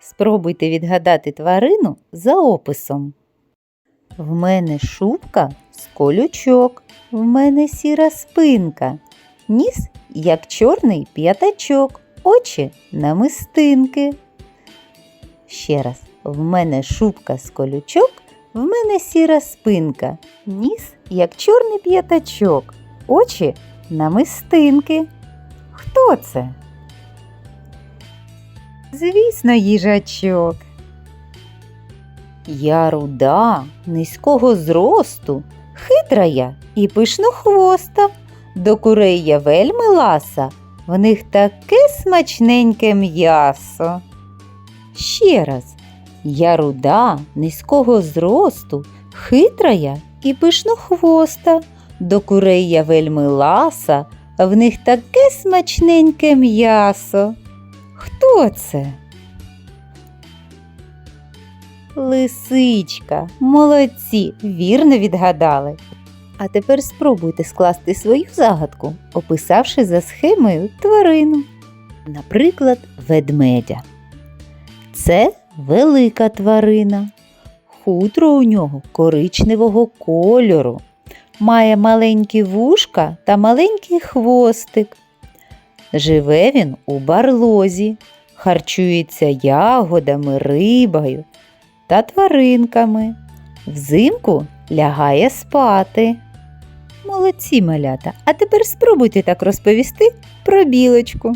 Спробуйте відгадати тварину за описом. В мене шубка з колючок, в мене сіра спинка, ніс, як чорний п'ятачок, очі намистинки. Ще раз, в мене шубка з колючок, в мене сіра спинка, ніс, як чорний п'ятачок, очі намистинки. Це? Звісно, їжачок. Я руда, низького зросту, хитра я і пишнохвоста. До курей я вельми ласа, в них таке смачненьке м'ясо. Ще раз, я руда, низького зросту, хитра я і пишнохвоста. До курей я вельми ласа, в них таке смачненьке м'ясо. Хто це? Лисичка, молодці, вірно відгадали. А тепер спробуйте скласти свою загадку, описавши за схемою тварину. Наприклад, ведмедя. Це велика тварина. Хутро у нього коричневого кольору. Має маленькі вушка та маленький хвостик. Живе він у барлозі, харчується ягодами, рибою та тваринками. Взимку лягає спати. Молодці малята, а тепер спробуйте так розповісти про білочку.